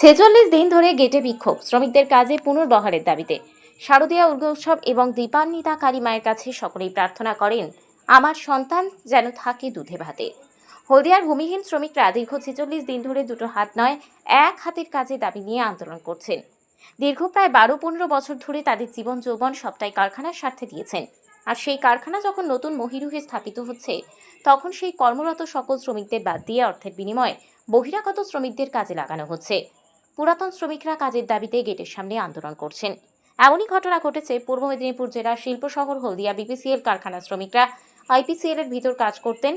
ছেচল্লিশ দিন ধরে গেটে বিক্ষোভ। শ্রমিকদের কাজে পুনর্বহালের দাবিতে শারদীয়া উৎসব এবং দীপান্বিতা কালী মায়ের কাছে সকলেই প্রার্থনা করেন, আমার সন্তান যেন থাকে দুধে ভাতে। হলদিয়ার ভূমিহীন শ্রমিকরা দীর্ঘ ছেচল্লিশ দিন ধরে দুটো হাত নয়, এক হাতের কাজে দাবি নিয়ে আন্দোলন করছেন। দীর্ঘ প্রায় বারো পনেরো বছর ধরে তাদের জীবন যৌবন সবটাই কারখানার স্বার্থে দিয়েছেন। আর সেই কারখানা যখন নতুন মহিরুহে স্থাপিত হচ্ছে, তখন সেই কর্মরত সকল শ্রমিকদের বাদ দিয়ে অর্থের বিনিময়ে বহিরাগত শ্রমিকদের কাজে লাগানো হচ্ছে। পুরাতন শ্রমিকরা কাজের দাবিতে গেটের সামনে আন্দোলন করছেন। এমনই ঘটনা ঘটেছে পূর্ব মেদিনীপুর জেলার শিল্প শহর হলদিয়া বিপিসিএল কারখানা শ্রমিকরা। আইপিসিএল এর ভিতর কাজ করতেন,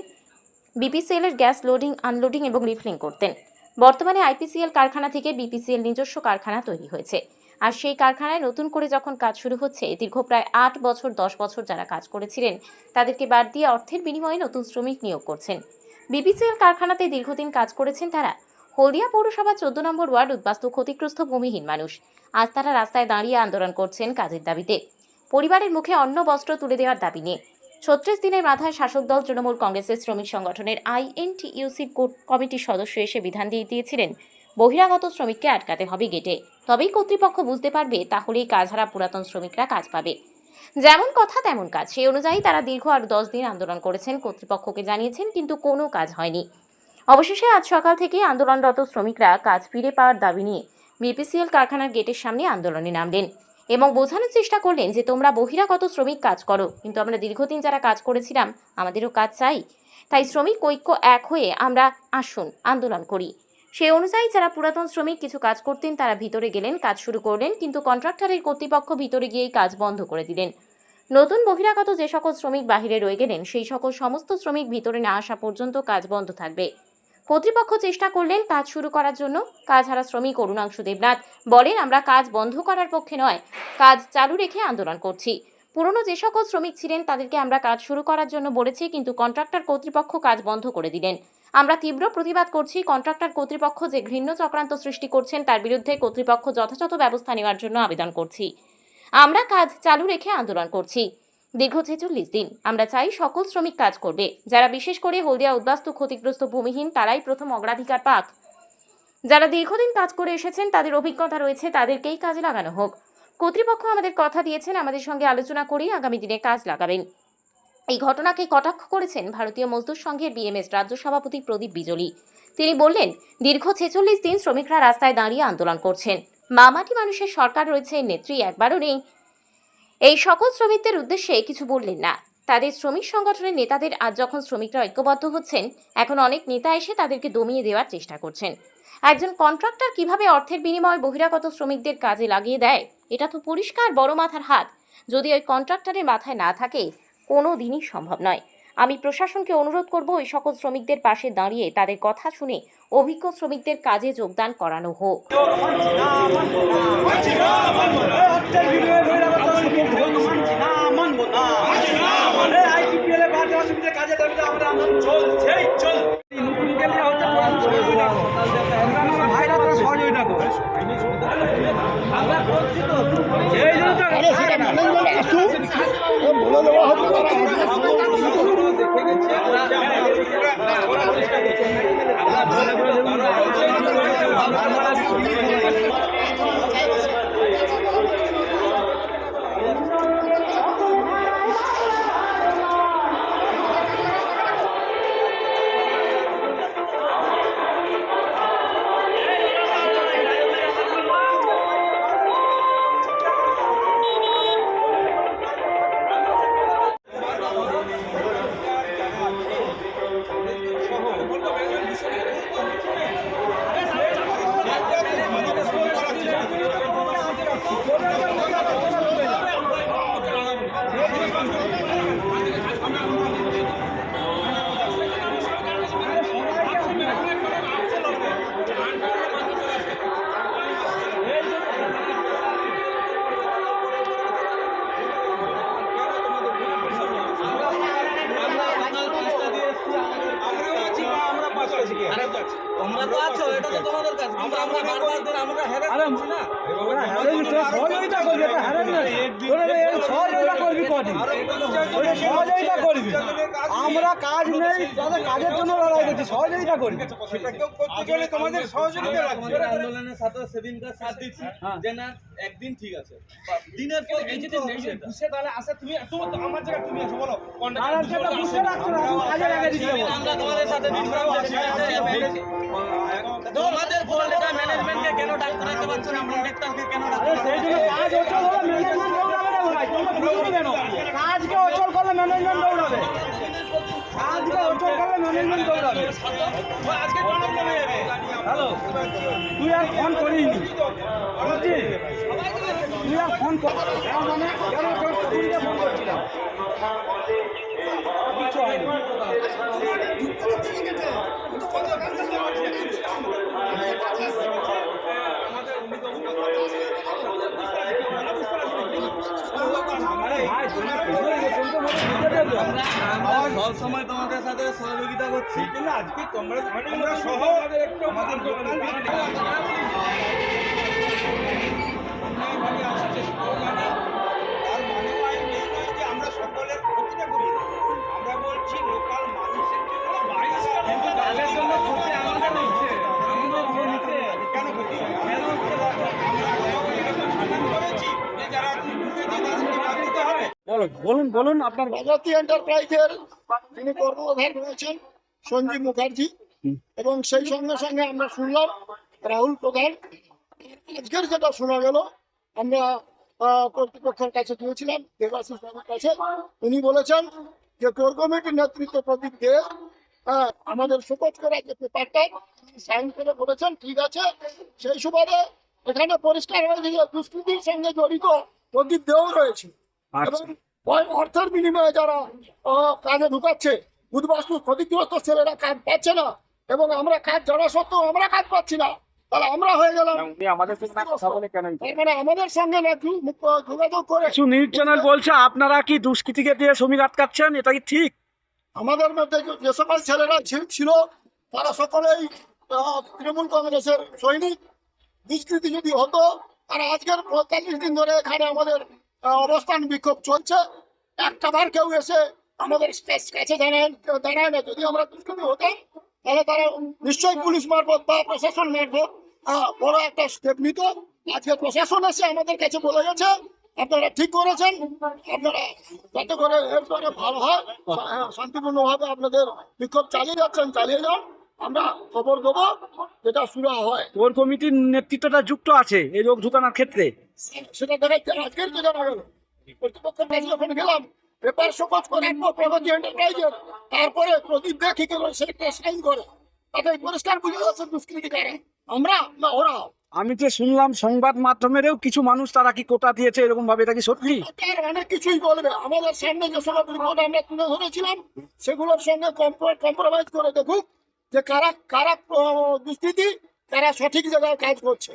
বিপিসিএল এর গ্যাস লোডিং, আনলোডিং এবং রিফিলিং করতেন। বর্তমানে আইপিসিএল কারখানা থেকে বিপিসিএল নিজস্ব কারখানা তৈরি হয়েছে। আর সেই কারখানায় নতুন করে যখন কাজ শুরু হচ্ছে, দীর্ঘ প্রায় আট বছর, দশ বছর যারা কাজ করেছিলেন, তাদেরকে বাদ দিয়ে অর্থের বিনিময়ে নতুন শ্রমিক নিয়োগ করছেন। বিপিসিএল কারখানাতে দীর্ঘদিন কাজ করেছেন তারা। হলদিয়া পৌরসভা চোদ্দ নম্বর ওয়ার্ড উদ্বাস্তু ক্ষতিগ্রস্ত ভূমিহীন মানুষ। আজ তারা রাস্তায় দাঁড়িয়ে আন্দোলন করছেন কাজের দাবিতে। পরিবারের মুখে অন্ন, বস্ত্র তুলে দেওয়ার দাবি নিয়ে। ছত্রিশ দিনের মাথায় শাসক দল তৃণমূল কংগ্রেসের শ্রমিক সংগঠনের আইএনটিইউসি কমিটির সদস্য এসে বিধান দিয়ে দিয়েছিলেন, বহিরাগত শ্রমিককে আটকাতে হবে গেটে। তবেই কর্তৃপক্ষ বুঝতে পারবে, তাহলেই কাজহারা পুরাতন শ্রমিকরা কাজ পাবে। যেমন কথা, তেমন কাজ। সেই অনুযায়ী তারা দীর্ঘ আর দশ দিন আন্দোলন করেছেন, কর্তৃপক্ষকে জানিয়েছেন, কিন্তু কোনো কাজ হয়নি। অবশেষে আজ সকাল থেকে আন্দোলনরত শ্রমিকরা কাজ ফিরে পাওয়ার দাবি নিয়ে বিপিসিএল কারখানার গেটের সামনে আন্দোলনে নামলেন এবং বোঝানোর চেষ্টা করলেন যে তোমরা বহিরাগত শ্রমিক কাজ করো, কিন্তু আমরা দীর্ঘদিন যারা কাজ করেছিলাম, আমাদেরও কাজ চাই। তাই শ্রমিক ঐক্য এক হয়ে আমরা আসুন, আন্দোলন করি। সেই অনুযায়ী যারা পুরাতন শ্রমিক কিছু কাজ করতেন, তারা ভিতরে গেলেন, কাজ শুরু করলেন, কিন্তু কন্ট্রাক্টরের কর্তৃপক্ষ ভিতরে গিয়েই কাজ বন্ধ করে দিলেন। নতুন বহিরাগত যে সকল শ্রমিক বাহিরে রয়ে গেলেন, সেই সকল সমস্ত শ্রমিক ভিতরে না আসা পর্যন্ত কাজ বন্ধ থাকবে। কর্তৃপক্ষ চেষ্টা করলেন কাজ শুরু করার জন্য। কাজ হারা শ্রমিক অরুণাংশু দেবনাথ বলেন, আমরা কাজ বন্ধ করার পক্ষে নয়, কাজ চালু রেখে আন্দোলন করছি। পুরনো যে সকল শ্রমিক ছিলেন তাদেরকে আমরা কাজ শুরু করার জন্য বলেছি, কিন্তু কন্ট্রাক্টর কর্তৃপক্ষ কাজ বন্ধ করে দিলেন। আমরা তীব্র প্রতিবাদ করছি, কন্ট্রাক্টর কর্তৃপক্ষ যে ঘৃণ্য চক্রান্ত সৃষ্টি করছেন তার বিরুদ্ধে কর্তৃপক্ষ যথাযথ ব্যবস্থা নেওয়ার জন্য আবেদন করছি। আমরা কাজ চালু রেখে আন্দোলন করছি। দীর্ঘ ছেচল্লিশ দিন। আমরা চাই সকল শ্রমিক কাজ করবে। যারা বিশেষ করে হলদিয়া উদ্বাস্তু ক্ষতিগ্রস্ত ভূমিহীন, তারাই প্রথম অগ্রাধিকার পাক। যারা দীর্ঘদিন কাজ করে এসেছেন, তাদের অভিজ্ঞতা রয়েছে, তাদেরকেই কাজে লাগানো হোক। কর্তৃপক্ষ আমাদের কথা দিয়েছেন, আমাদের সঙ্গে আলোচনা করেই আগামী দিনে কাজ লাগাবেন। এই ঘটনাকে কটাক্ষ করেছেন ভারতীয় মজদুর সংঘের বিএমএস রাজ্য সভাপতি প্রদীপ বিজলি। তিনি বললেন, দীর্ঘ ছেচল্লিশ দিন শ্রমিকরা রাস্তায় দাঁড়িয়ে আন্দোলন করছেন। মামাটি মানুষের সরকার রয়েছে, নেত্রী একবারও নেই। এই সকল শ্রমিকদের উদ্দেশ্যে কিছু বললেন না। তাদের শ্রমিক সংগঠনের নেতাদের আজ যখন শ্রমিকরা ঐক্যবদ্ধ হচ্ছেন, এখন অনেক নেতা এসে তাদেরকে দমিয়ে দেওয়ার চেষ্টা করছেন। একজন কন্ট্রাক্টর কীভাবে অর্থের বিনিময়ে বহিরাগত শ্রমিকদের কাজে লাগিয়ে দেয়, এটা তো পরিষ্কার বড় মাথার হাত। যদি ওই কন্ট্রাক্টরের মাথায় না থাকে, কোনো দিনই সম্ভব নয়। আমি প্রশাসনকে অনুরোধ করব ওই সকল শ্রমিকদের পাশে দাঁড়িয়ে তাদের কথা শুনে অভিজ্ঞ শ্রমিকদের কাজে যোগদান করানো হোক। তো আছো এটা তো তোমাদের কাজ করছি সহযোগিতা গেলে তোমাদের সহযোগিতা লাগবে। আন্দোলনের সাথে সেদিনকার সাথ দিচ্ছি যে না একদিন ঠিক আছে। দিনের পর হচ্ছে এটা। বুঝে তাহলে আসে তুমি তুমি তো আমার জায়গায় তুমি আসো বলো। বুঝতে পারছ না। লাগিয়ে দিতে হবে আমরা তোমাদের সাথে যে আছে, তোমাদের ম্যানেজমেন্টকে কেন ডাক করাতে পারছ না? আমরা নেতাকে কেন ডাক সেই জন্য কাজ ম্যানেজমেন্ট দৌড়াবে অচল করলে ম্যানেজমেন্ট অচল করলে তুই আর ফোন করিনি। তুই আর ফোন কর মানে করছিলাম আরে ভাই তুমি তুমি তো মনে বুঝে দেবো আমরা সব সময় তোমাদের সাথে সহযোগিতা করছি। কিন্তু আজকে তোমরা আমরা সহ আমাদের মানে আমরা সকলের ক্ষতিটা করি আমরা বলছি লোকাল মানুষের জন্য বলুন বলুন আপনার ভারতী এন্টারপ্রাইজের যিনি কর্মধার রয়েছেন সঞ্জীব মুখার্জি এবং সেই সঙ্গে সঙ্গে আমরা শুনলাম রাহুল প্রধান। আজকের যেটা শোনা গেল আমরা কর্তৃপক্ষের কাছে গিয়েছিলাম দেবাশিস বাবুর কাছে। উনি বলেছেন যে কোর কমিটির নেতৃত্ব প্রদীপ দে আমাদের শোকজ করা যে পেপারটা সাইন করে বলেছেন ঠিক আছে। সেই সুবাদে এখানে পরিষ্কার হয়ে গেছে দুষ্কৃতির সঙ্গে জড়িত প্রদীপ দেও রয়েছে। এবং ওই অর্থের বিনিময়ে যারা কাজে ঢুকাচ্ছে উদ্বাস্তু ক্ষতিগ্রস্ত ছেলেরা কাজ পাচ্ছে না এবং আমরা কাজ জানা সত্ত্বেও আমরা কাজ পাচ্ছি না তাহলে আমরা হয়ে গেলাম। আমাদের সঙ্গে মানে আমাদের সঙ্গে না যোগাযোগ করে। কিছু নিউজ চ্যানেল বলছে আপনারা কি দুষ্কৃতীকে দিয়ে শ্রমিক আটকাচ্ছেন এটা কি ঠিক? আমাদের মধ্যে যে- সকল ছেলেরা ছিল তারা সকলেই তৃণমূল কংগ্রেসের সৈনিক। দুষ্কৃতি যদি হতো তারা আজকের পঁয়তাল্লিশ দিন ধরে এখানে আমাদের অবস্থান বিক্ষোভ চলছে। একটা বার কেউ এসে আমাদের কাছ- দাঁড়ায় দাঁড়ায় না। যদি আমরা দুষ্কৃতি হতাম, তাহলে তারা নিশ্চয়ই পুলিশ মারফত বা প্রশাসন মারফত বড় একটা স্টেপ নিত। আজকে প্রশাসন এসে আমাদের কাছে বলে গেছে, আপনারা ঠিক করেছেন। আপনারা যাতে করে এরপরে ভালো হয় শান্তিপূর্ণভাবে আপনাদের বিক্ষোভ চালিয়ে যাচ্ছেন, চালিয়ে যান। আমরা খবর দেবো, যেটা শুরু হয়। কোর কমিটির নেতৃত্বটা যুক্ত আছে এই রোগ ঢুকানোর ক্ষেত্রে। সেটা দেখাচ্ছে আজকের যে জানা গেল। কর্তৃপক্ষের কাছে যখন গেলাম পেপার শোকজ করার প্রগতি এন্টারপ্রাইজের তারপরে প্রদীপ দেখি কেন সেটা সাইন করে। তাতে পরিষ্কার বুঝে যাচ্ছে দুষ্কৃতি আমরা না ওরা? আমি যে শুনলাম সংবাদ মাধ্যমেরও কিছু মানুষ তারা কি কোটা দিয়েছে এরকম ভাবে এটা কি সত্যি? অনেক কিছুই বলবে। আমাদের সামনে যে সব রিপোর্ট আমরা তুলে ধরেছিলাম সেগুলোর সঙ্গে কম্প্রোমাইজ করে দেখুক যে কারা কারা দুষ্কৃতি কারা সঠিক জায়গায় কাজ করছে।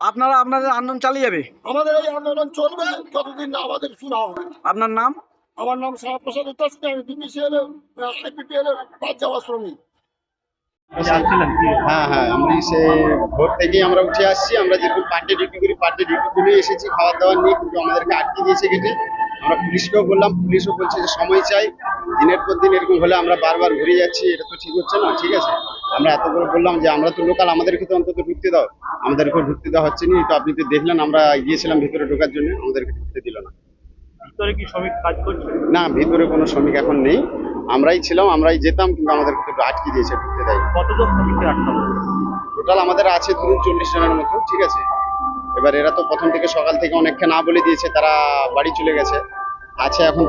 আপনারা আপনাদের আন্দোলন চালিয়ে যাবে? আমাদের এই আন্দোলন চলবে যতদিন না আমাদের শোনা হবে। আপনার নাম? আমার নাম শ্যামাপ্রসাদ উত্তর আমি বিপিসিএল আইপিপিএল এর বাদ যাওয়া শ্রমিক। হ্যাঁ হ্যাঁ আমি সে ভোর থেকেই আমরা উঠে আসছি। আমরা যেরকম পার্টি ডিউটি করি পার্টি ডিউটি করে এসেছি খাবার দাবার নিয়ে কিন্তু আমাদেরকে আটকে দিয়েছে গেটে আমরা পুলিশকেও বললাম পুলিশও বলছে যে সময় চাই দিনের পর দিন এরকম হলে আমরা বারবার ঘুরে যাচ্ছি এটা তো ঠিক হচ্ছে না ঠিক আছে। আমরা এত করে বললাম যে আমরা তো লোকাল আমাদেরকে তো অন্তত ঢুকতে দাও। আমাদেরকে ঢুকতে দেওয়া হচ্ছে না তো আপনি তো দেখলেন আমরা গিয়েছিলাম ভিতরে ঢোকার জন্য আমাদেরকে ঢুকতে দিল না। ভিতরে কি শ্রমিক কাজ করছে? না ভিতরে কোনো শ্রমিক এখন নেই। আমরাই ছিলাম আমরাই যেতাম কিন্তু আমাদেরকে তো আটকে দিয়েছে ঢুকতে দেয় কতজন শ্রমিককে আটকানো টোটাল আমাদের আছে ধরুন চল্লিশ জনের মতো ঠিক আছে। এবার এরা তো প্রথম থেকে সকাল থেকে অনেককে না বলে দিয়েছে তারা বাড়ি চলে গেছে। আছে এখন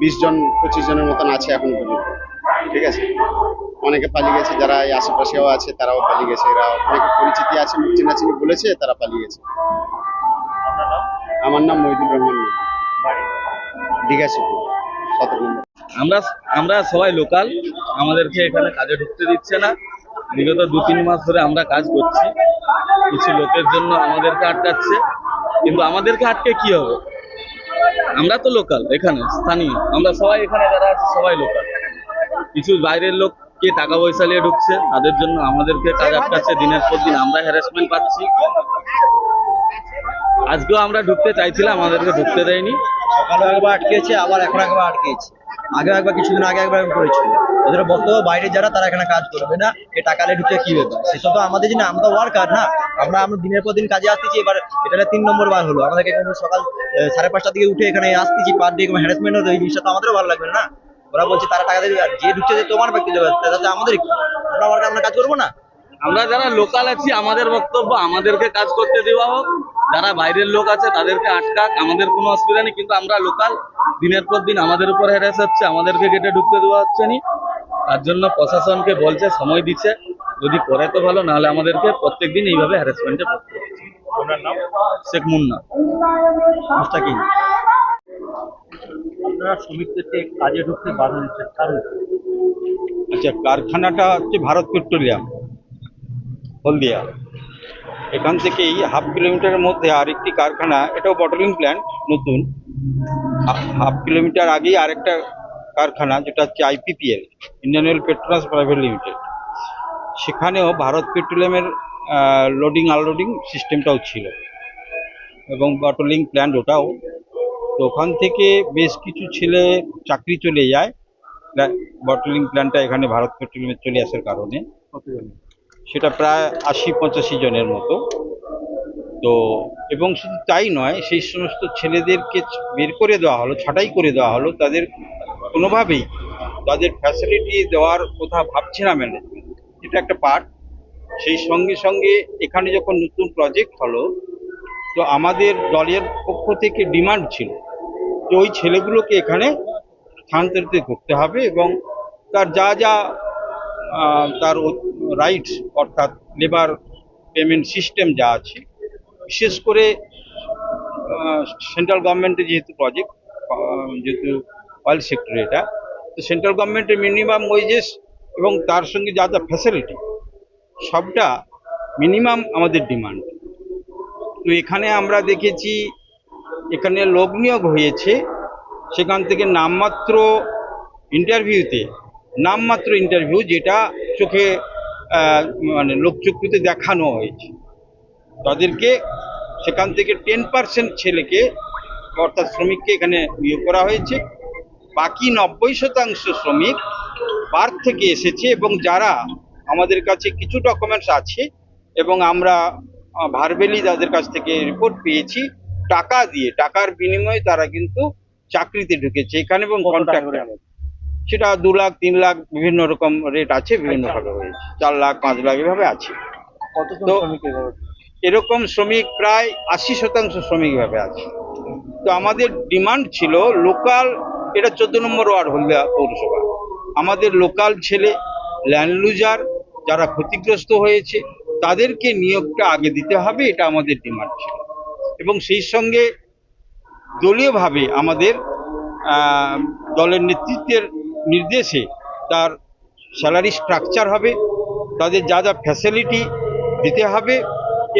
বিশ জন পঁচিশ জনের মতন আছে এখন পর্যন্ত। ঠিক আছে? অনেকে পালিয়ে গেছে যারা এই আশেপাশেও আছে তারাও পালিয়ে গেছে। এরা অনেকে পরিচিতি আছে মুখ চিনাচিনি বলেছে তারা পালিয়ে গেছে। আমার নাম মহিদুর রহমান। দিঘাশিপুর সতেরো নম্বর। আমরা আমরা সবাই লোকাল আমাদেরকে এখানে কাজে ঢুকতে দিচ্ছে না। বিগত দু তিন মাস ধরে আমরা কাজ করছি। কিছু লোকের জন্য আমাদেরকে আটকাচ্ছে। কিন্তু আমাদেরকে আটকে কি হবে? আমরা তো লোকাল এখানে, স্থানীয়। আমরা সবাই এখানে যারা আছি, সবাই লোকাল কিছু বাইরের লোক কে টাকা পয়সা নিয়ে ঢুকছে, তাদের জন্য আমাদেরকে কাজ আটকাচ্ছে। দিনের পর দিন আমরা হ্যারাসমেন্ট পাচ্ছি। আজকেও আমরা ঢুকতে চাইছিলাম, আমাদেরকে ঢুকতে দেয়নি। সকালে একবার আটকেছে, আবার এখন একবার আটকেছে। আগে একবার, কিছুদিন আগে একবার করেছিল ওদের বক্তব্য বাইরে যারা, তারা এখানে কাজ করবে না। এ টাকা নিয়ে ঢুকে কি ব্যাপার সেসব তো আমাদের জন্য, আমরা ওয়ার্কার না। আমরা আমরা দিনের পর দিন কাজে আসতেছি, এবার এটা তিন নম্বর বার হলো। আমাদেরকে সকাল সাড়ে পাঁচটার দিকে উঠে এখানে আসতেছি পার ডে হ্যারাসমেন্ট হতো এই জিনিসটা তো আমাদেরও ভালো লাগবে না। ওরা বলছে, তারা টাকা দেবে যে ঢুকছে তোমার ব্যক্তিগত, তাতে আমাদের? আমরা ওয়ার্কার আমরা কাজ করব না। আমরা যারা লোকাল আছি আমাদের বক্তব্য আমাদেরকে কাজ করতে দেওয়া হোক। যারা বাইরের লোক আছে তাদেরকে আটকাক। আমাদের কোনো অসুবিধা নেই কিন্তু আমরা লোকাল। দিনের পর দিন আমাদের উপর হ্যারাস হচ্ছে আমাদেরকে গেটে ঢুকতে দেওয়া হচ্ছে নি। তার জন্য প্রশাসনকে বলছে সময় দিচ্ছে। যদি করে তো ভালো নাহলে আমাদেরকে প্রত্যেক দিন এইভাবে হ্যারাসমেন্টে পড়তে হচ্ছে। শেখ মুন্না। মুস্তাকিম আপনারা শ্রমিকদেরকে কাজে ঢুকতে বাধা দিচ্ছেন কারণ আচ্ছা কারখানাটা হচ্ছে ভারত পেট্রোলিয়াম। হলদিয়া। এখান থেকেই হাফ কিলোমিটারের মধ্যে আরেকটি কারখানা, এটাও বটলিং প্ল্যান্ট নতুন। হাফ কিলোমিটার আগেই আরেকটা কারখানা, যেটা হচ্ছে IPPL Indian oil Petronas private limited সেখানেও ভারত পেট্রোলিয়ামের লোডিং আনলোডিং সিস্টেমটাও ছিল। এবং বটলিং প্ল্যান্ট ওটাও। তো ওখান থেকে বেশ কিছু ছেলে চাকরি চলে যায়। বটলিং প্ল্যান্টটা এখানে ভারত পেট্রোলিয়ামে চলে আসার কারণে। সেটা প্রায় আশি, পঁচাশি জনের মতো। তো, এবং শুধু তাই নয়, সেই সমস্ত ছেলেদেরকে বের করে দেওয়া হলো, ছাঁটাই করে দেওয়া হলো, তাদের কোনোভাবেই তাদের ফ্যাসিলিটি দেওয়ার কথা ভাবছে না ম্যানেজমেন্ট এটা একটা পার্ট সেই সঙ্গে সঙ্গে এখানে যখন নতুন প্রজেক্ট হলো, তো আমাদের দলের পক্ষ থেকে ডিমান্ড ছিল যে ওই ছেলেগুলোকে এখানে স্থানান্তরিত করতে হবে এবং তার যা যা তার রাইটস অর্থাৎ লেবার পেমেন্ট সিস্টেম যা আছে, বিশেষ করে সেন্ট্রাল গভর্নমেন্টের যেহেতু প্রজেক্ট যেহেতু অয়েল সেক্টর এটা, তো সেন্ট্রাল গভর্নমেন্টের মিনিমাম ওয়েজেস এবং তার সঙ্গে যা যা ফ্যাসিলিটি সবটা মিনিমাম আমাদের ডিমান্ড তো এখানে আমরা দেখেছি, এখানে লোক নিয়োগ হয়েছে, সেখান থেকে নামমাত্র ইন্টারভিউতে নামমাত্র ইন্টারভিউ যেটা চোখে মানে লোকচক্ষুতে দেখানো হয়েছে। তাদেরকে সেখান থেকে টেন পার্সেন্ট ছেলেকে অর্থাৎ শ্রমিককে এখানে নিয়োগ করা হয়েছে। বাকি নব্বই শতাংশ শ্রমিক বার থেকে এসেছে এবং যারা আমাদের কাছে কিছু ডকুমেন্টস আছে এবং আমরা ভারবেলি যাদের কাছ থেকে রিপোর্ট পেয়েছি টাকা দিয়ে টাকার বিনিময়ে তারা কিন্তু চাকরিতে ঢুকেছে এখানে এবং কন্ট্রাক্টর সেটা দু লাখ তিন লাখ বিভিন্ন রকম রেট আছে বিভিন্ন ভাবে হয়েছে। চার লাখ পাঁচ লাখ এভাবে আছে। তো- এরকম শ্রমিক প্রায় আশি শতাংশ শ্রমিক ভাবে আছে। তো আমাদের ডিমান্ড ছিল লোকাল এটা চোদ্দ নম্বর ওয়ার্ড হলদিয়া পৌরসভা। আমাদের লোকাল ছেলে ল্যান্ড লুজার যারা ক্ষতিগ্রস্ত হয়েছে তাদেরকে নিয়োগটা আগে দিতে হবে এটা আমাদের ডিমান্ড ছিল। এবং সেই সঙ্গে দলীয়ভাবে আমাদের দলের নেতৃত্বের নির্দেশে তার স্যালারি স্ট্রাকচার হবে, তাদের যা যা ফ্যাসিলিটি দিতে হবে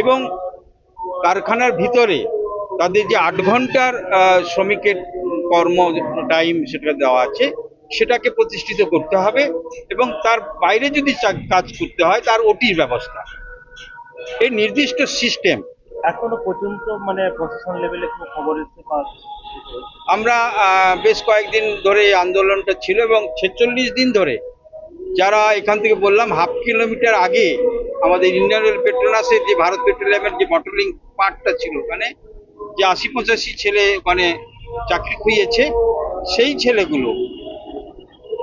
এবং কারখানার ভিতরে তাদের যে আট ঘণ্টার শ্রমিকের কর্ম টাইম সেটা দেওয়া আছে, সেটাকে প্রতিষ্ঠিত করতে হবে এবং তার বাইরে যদি কাজ করতে হয় তার ওটির ব্যবস্থা। এই নির্দিষ্ট সিস্টেম এখনও পর্যন্ত মানে প্রশাসন লেভেলে কোনো খবর এসছে বা আমরা বেশ কয়েকদিন ধরে এই আন্দোলনটা ছিল এবং ছেচল্লিশ দিন ধরে যারা এখান থেকে বললাম, হাফ কিলোমিটার আগে আমাদের ইন্ডিয়ান অয়েল পেট্রোনাসের যে ভারত পেট্রোলিয়ামের যে বটলিং পার্টটা ছিল ওখানে যে আশি পঁচাশি ছেলে মানে চাকরি খুইয়েছে সেই ছেলেগুলো,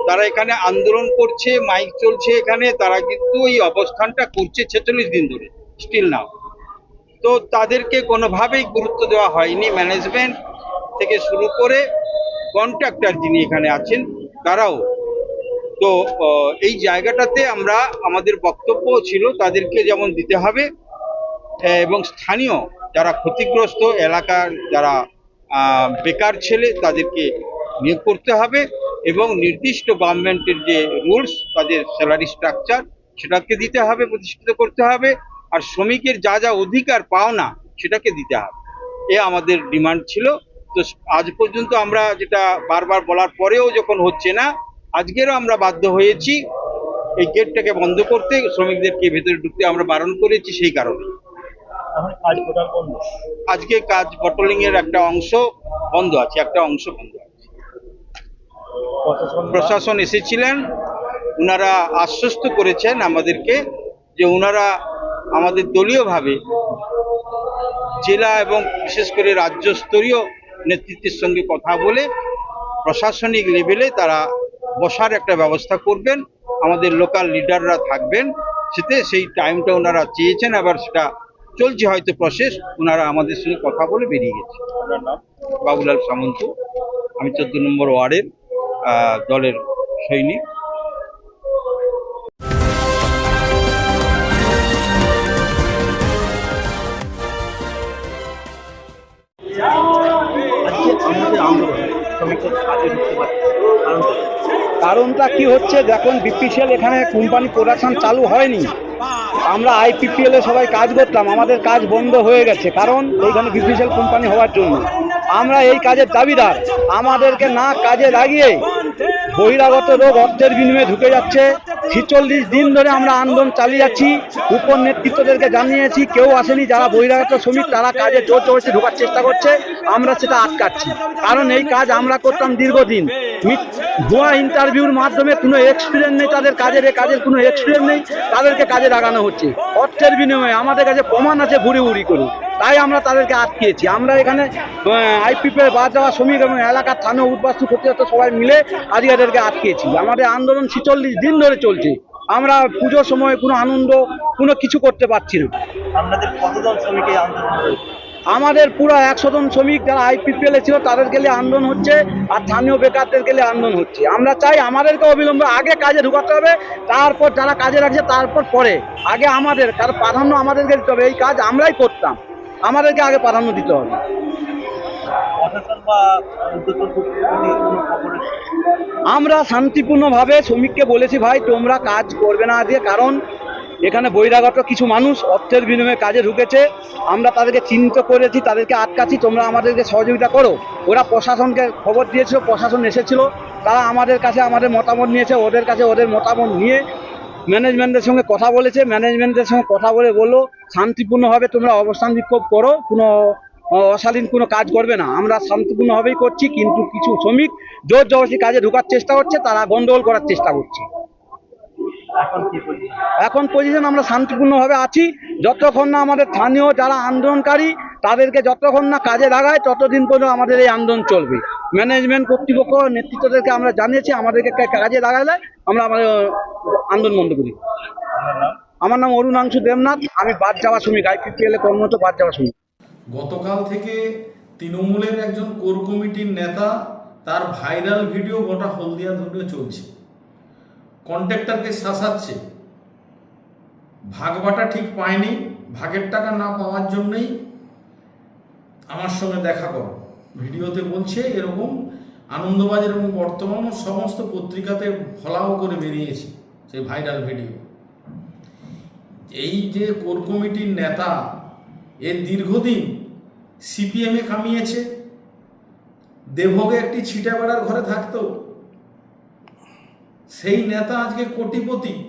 তারা এখানে আন্দোলন করছে, মাইক চলছে এখানে, তারা কিন্তু এই অবস্থানটা করছে ছেচল্লিশ দিন ধরে স্টিল নাও তো তাদেরকে কোনোভাবেই গুরুত্ব দেওয়া হয়নি ম্যানেজমেন্ট থেকে শুরু করে কন্ট্রাক্টর যিনি এখানে আছেন, তারাও। তো এই জায়গাটাতে আমরা, আমাদের বক্তব্য ছিল, তাদেরকে যেমন দিতে হবে এবং স্থানীয় যারা ক্ষতিগ্রস্ত এলাকার যারা বেকার ছেলে, তাদেরকে নিয়োগ করতে হবে, এবং নির্দিষ্ট গভর্নমেন্টের যে রুলস তাদের স্যালারি স্ট্রাকচার সেটাকে দিতে হবে, প্রতিষ্ঠিত করতে হবে, আর শ্রমিকের যা যা অধিকার, পাওনা, সেটাকে দিতে হবে। এ আমাদের ডিমান্ড ছিল তো আজ পর্যন্ত আমরা যেটা বারবার বলার পরেও যখন হচ্ছে না আজকেরও আমরা বাধ্য হয়েছি এই গেটটাকে বন্ধ করতে শ্রমিকদেরকে ভেতরে ঢুকতে আমরা বারণ করেছি সেই কারণে। আজকে কাজ বটলিং এর একটা অংশ বন্ধ আছে একটা অংশ বন্ধ আছে। প্রশাসন এসেছিলেন ওনারা আশ্বস্ত করেছেন আমাদেরকে যে ওনারা আমাদের দলীয়ভাবে জেলা এবং বিশেষ করে রাজ্য স্তরীয় নেতৃত্বের সঙ্গে কথা বলে প্রশাসনিক লেভেলে তারা বসার একটা ব্যবস্থা করবেন। আমাদের লোকাল লিডাররা থাকবেন। সেতে সেই টাইমটা ওনারা চেয়েছেন, আবার সেটা চলছে হয়তো প্রসেস ওনারা আমাদের সঙ্গে কথা বলে বেরিয়ে গেছে। বাবুলাল সামন্ত। আমি চোদ্দ নম্বর ওয়ার্ডের দলের সৈনিক। কারণটা কি? হচ্ছে? যখন বিপিসিএল এখানে কোম্পানি প্রোডাকশন চালু হয়নি। আমরা আইপিপিএল সবাই কাজ করতাম, আমাদের কাজ বন্ধ হয়ে গেছে। কারণ এইখানে বিপিসিএল কোম্পানি হওয়ার জন্য। আমরা এই কাজের দাবিদার। আমাদেরকে না কাজে লাগিয়ে বহিরাগত লোক অর্থের বিনিময়ে ঢুকে যাচ্ছে। ছিচল্লিশ দিন ধরে আমরা আন্দোলন চালিয়ে যাচ্ছি। উপর নেতৃত্বদেরকে জানিয়েছি, কেউ আসেনি, যারা বহিরাগত শ্রমিক, তারা কাজে জোর জবরদস্তি ঢোকার চেষ্টা করছে। আমরা সেটা আটকাচ্ছি। কারণ এই কাজ আমরা করতাম দীর্ঘদিন। ভুয়া ইন্টারভিউর মাধ্যমে কোনো এক্সপিরিয়েন্স নেই, তাদের কাজের, এ কাজের কোনো এক্সপিরিয়েন্স নেই, তাদেরকে কাজে লাগানো হচ্ছে। অর্থের বিনিময়ে আমাদের কাছে প্রমাণ আছে, ভুড়ি ভুড়ি করে তাই আমরা তাদেরকে আটকিয়েছি। আমরা এখানে আইপিপি বাদ যাওয়া শ্রমিক এবং এলাকার থানা উদ্বাস্তু ক্ষতিগ্রস্ত সবাই মিলে আজকে এদেরকে আটকিয়েছি আমাদের আন্দোলন ছিচল্লিশ দিন ধরে চলছে। আমরা পুজোর সময় কোনো আনন্দ কোনো কিছু করতে পারছি না। আমাদের পুরো একশো জন শ্রমিক যারা আইপিপিএল ছিল তাদের গেলে আন্দোলন হচ্ছে আর স্থানীয় বেকারদের গেলে আন্দোলন হচ্ছে। আমরা চাই আমাদেরকে অবিলম্বে আগে কাজে ঢুকাতে হবে তারপর যারা কাজে রাখছে তারপর পরে। আগে আমাদের কারণ প্রাধান্য আমাদেরকে দিতে হবে। এই কাজ আমরাই করতাম। আমাদেরকে আগে প্রাধান্য দিতে হবে। আমরা শান্তিপূর্ণভাবে শ্রমিককে বলেছি, ভাই, তোমরা কাজ করবে না আজকে, কারণ এখানে বহিরাগত কিছু মানুষ অর্থের বিনিময়ে কাজে ঢুকেছে। আমরা তাদেরকে চিহ্নিত করেছি, তাদেরকে আটকাচ্ছি, তোমরা আমাদেরকে সহযোগিতা করো। ওরা প্রশাসনকে খবর দিয়েছিল, প্রশাসন এসেছিল, তারা আমাদের কাছে আমাদের মতামত নিয়েছে, ওদের কাছে ওদের মতামত নিয়ে ম্যানেজমেন্টের সঙ্গে কথা বলেছে। ম্যানেজমেন্টের সঙ্গে কথা বলে বলল, শান্তিপূর্ণভাবে তোমরা অবস্থান বিক্ষোভ করো, কোনো অশালীন কোনো কাজ করবে না। আমরা শান্তিপূর্ণভাবেই করছি কিন্তু কিছু শ্রমিক জোর জবরদস্তি কাজে ঢোকার চেষ্টা করছে তারা গন্ডগোল করার চেষ্টা করছে। এখন পজিশন আমরা শান্তিপূর্ণভাবে আছি। যতক্ষণ না আমাদের স্থানীয় যারা আন্দোলনকারী তাদেরকে যতক্ষণ না কাজে লাগায় ততদিন পর্যন্ত আমাদের এই আন্দোলন চলবে। ম্যানেজমেন্ট কর্তৃপক্ষ নেতৃত্বদেরকে আমরা জানিয়েছি আমাদেরকে কাজে লাগালে আমরা আমাদের আন্দোলন বন্ধ করি। আমার নাম অরুণাংশু দেবনাথ আমি বাদ যাওয়া শ্রমিক আইপিপিএল এ কর্মরত বাদ যাওয়া শ্রমিক। গতকাল থেকে তৃণমূলের একজন কোর কমিটির নেতা তার ভাইরাল ভিডিও গোটা হলদিয়া ধরে চলছে। কন্ট্রাক্টরকে শাসাচ্ছে। ভাগবাটা ঠিক পায়নি, ভাগের টাকা না পাওয়ার জন্যই আমার সঙ্গে দেখা করো। ভিডিওতে বলছে এরকম আনন্দবাজার এবং বর্তমান সমস্ত পত্রিকাতে ফলাও করে বেরিয়েছে সেই ভাইরাল ভিডিও। এই যে কোর কমিটির নেতা এর দীর্ঘদিন সিপিএমে কামিয়েছে। দেবভোগে একটি ছিটা বেড়ার ঘরে থাকতো। সেই নেতা আজকে কোটিপতি।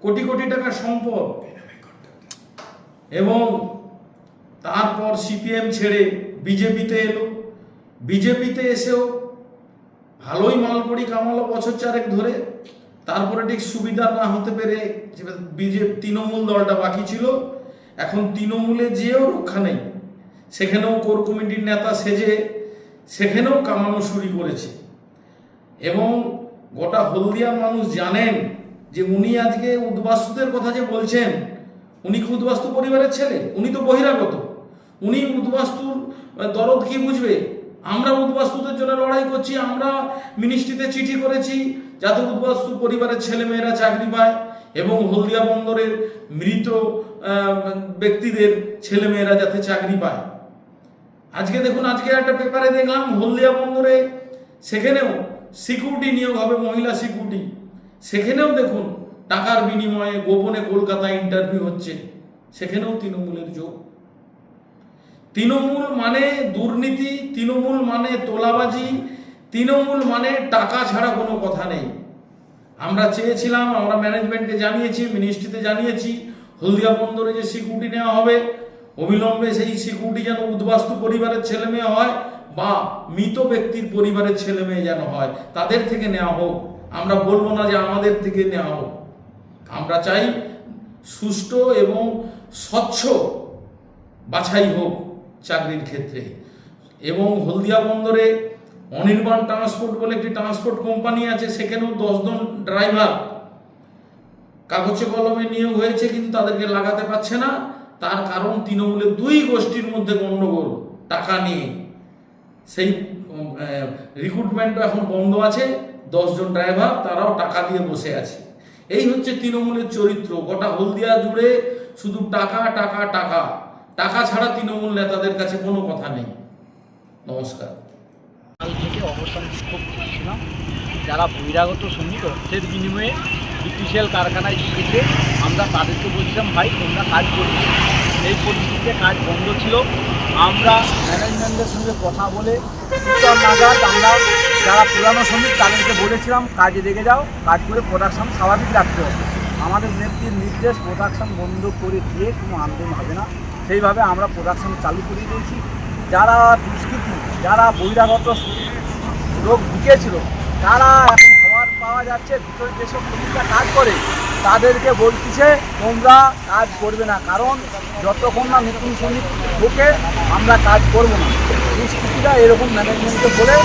কোটি কোটি টাকার সম্পদ। এবং তারপর সিপিএম ছেড়ে বিজেপিতে এলো। বিজেপিতে এসেও ভালোই মালপড়ি কামালো বছর চারেক ধরে। তারপরে ঠিক সুবিধা না হতে পেরে বিজেপি তৃণমূল দলটা বাকি ছিল। এখন তৃণমূলে যেও রক্ষা নেই। সেখানেও কোর কমিটির নেতা সেজে সেখানেও কামানো শুরু করেছে। এবং গোটা হলদিয়ার মানুষ জানেন যে উনি আজকে উদ্বাস্তুদের কথা যে বলছেন, উনি কি উদ্বাস্তু পরিবারের ছেলে? উনি তো বহিরাগত। উনি উদ্বাস্তুর দরদ কি বুঝবে? আমরা উদ্বাস্তুদের জন্য লড়াই করছি, আমরা মিনিস্ট্রিতে চিঠি করেছি যাতে উদ্বাস্তু পরিবারের ছেলে মেয়েরা চাকরি পায় এবং হলদিয়া বন্দরের মৃত ব্যক্তিদের ছেলে মেয়েরা যাতে চাকরি পায়। আজকে দেখুন, আজকে একটা পেপারে দেখলাম, হলদিয়া বন্দরে, সেখানেও সিকিউরিটি নিয়োগ হবে, মহিলা সিকিউরিটি সেখানেও দেখুন, টাকার বিনিময়ে গোপনে কলকাতায় ইন্টারভিউ হচ্ছে। সেখানেও তৃণমূলের যোগ তৃণমূল মানে দুর্নীতি, তৃণমূল মানে তোলাবাজি, তৃণমূল মানে টাকা ছাড়া কোনো কথা নেই। আমরা চেয়েছিলাম, আমরা ম্যানেজমেন্টকে জানিয়েছি মিনিস্ট্রিতে জানিয়েছি, হলদিয়া বন্দরে যে সিকিউরিটি নেওয়া হবে অবিলম্বে সেই সিকিউরিটি যেন উদ্বাস্তু পরিবারের ছেলে মেয়ে হয় বা মৃত ব্যক্তির পরিবারের ছেলে মেয়ে যেন হয়, তাদের থেকে নেওয়া হোক। আমরা বলব না যে আমাদের থেকে নেওয়া হোক। আমরা চাই সুষ্ঠু এবং স্বচ্ছ বাছাই হোক চাকরির ক্ষেত্রে। এবং হলদিয়া বন্দরে অনির্বাণ ট্রান্সপোর্ট বলে একটি ট্রান্সপোর্ট কোম্পানি আছে, সেখানেও দশজন ড্রাইভার কাগজে কলমে নিয়োগ হয়েছে, কিন্তু তাদেরকে লাগাতে পারছে না। তার কারণ তৃণমূলের দুই গোষ্ঠীর মধ্যে গণ্ডগোল টাকা নিয়ে। সেই রিক্রুটমেন্টও এখন বন্ধ আছে, দশজন ড্রাইভার তারাও টাকা দিয়ে বসে আছে। এই হচ্ছে তৃণমূলের চরিত্র, গোটা হলদিয়া জুড়ে শুধু টাকা টাকা টাকা। টাকা ছাড়া তৃণমূল নেতাদের কাছে কোনো কথা নেই। নমস্কার। থেকে অবস্থান বিক্ষোভ করছিলাম যারা বহিরাগত শ্রমিক, অর্থের বিনিময়ে বিপিসিএল কারখানায় গিয়েছে। আমরা তাদেরকে বলছিলাম, ভাই, তোমরা কাজ করবে এই পরিস্থিতিতে কাজ বন্ধ ছিল। আমরা ম্যানেজমেন্টের সঙ্গে কথা বলে উত্তর নাগাদ আমরা যারা পুরানো শ্রমিক, তাদেরকে বলেছিলাম, কাজে লেগে যাও, কাজ করে প্রোডাকশন স্বাভাবিক রাখতে হবে। আমাদের নেত্রীর নির্দেশ প্রোডাকশন বন্ধ করে দিয়ে কোনো আন্দোলন হবে না। সেইভাবে আমরা প্রোডাকশন চালু করে দিয়েছি। যারা দুষ্কৃতী, যারা বহিরাগত লোক ঢুকেছিল তারা এখন পাওয়া যাচ্ছে, ভিতরে যেসব শ্রমিকরা কাজ করে, তাদেরকে বলতেছে তোমরা কাজ করবে না, কারণ যতক্ষণ না নতুন শ্রমিক ঢোকে, আমরা কাজ করব না। দুষ্কৃতীরা এরকম ম্যানেজমেন্টকে বলে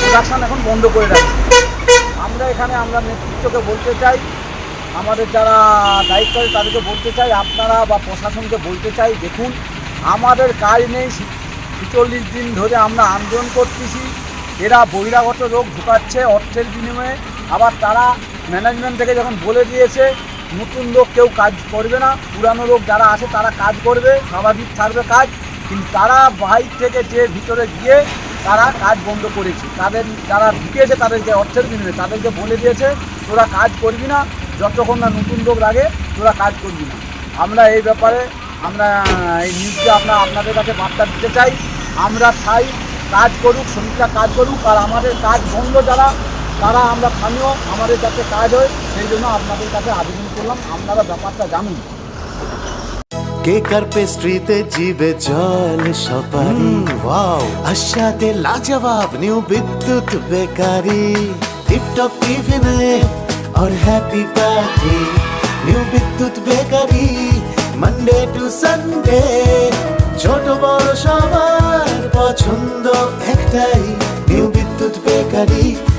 প্রোডাকশন এখন বন্ধ করে রাখছে। আমরা এখানে, আমরা নেতৃত্বকে বলতে চাই, আমাদের যারা দায়িত্ব তাদেরকে বলতে চাই, আপনারা বা প্রশাসনকে বলতে চাই, দেখুন, আমাদের কাজ নেই, ছেচল্লিশ দিন ধরে আমরা আন্দোলন করতেছি, এরা বহিরাগত রোগ ঢুকাচ্ছে অর্থের বিনিময়ে। আবার তারা ম্যানেজমেন্ট থেকে যখন বলে দিয়েছে, নতুন লোক কেউ কাজ করবে না, পুরানো লোক যারা আছে তারা কাজ করবে, স্বাভাবিক থাকবে কাজ, কিন্তু তারা বাইর থেকে যে ভিতরে গিয়ে তারা কাজ বন্ধ করেছে। তাদের যারা ঢুকিয়েছে তাদেরকে অর্থের বিনিময়ে তাদেরকে বলে দিয়েছে, তোরা কাজ করবি না, যতক্ষণ না নতুন লোক লাগে তোরা কাজ করবি না। আমরা এই ব্যাপারে, আমরা এই নিউজটা আমরা আপনাদের কাছে বার্তা দিতে চাই। আমরা চাই কাজ করুক, শ্রমিকরা কাজ করুক, আর আমাদের কাজ বন্ধ যারা তারা আমরা স্থানীয় আমাদের যাতে কাজ হয় সেই জন্য আপনাদের কাছে আবেদন করলাম আপনারা ব্যাপারটা জানুন কেকার পেস্ট্রিতে জিবে জল সপারি ওয়াও আশাতে লাজবাব নিউ বিদ্যুৎ বেকারি টিপটপ টিফিনে और happy party new Bidyut bakery Monday to Sunday ছোট বড় সবার পছন্দ একটাই নিউ বিদ্যুৎ বেকারি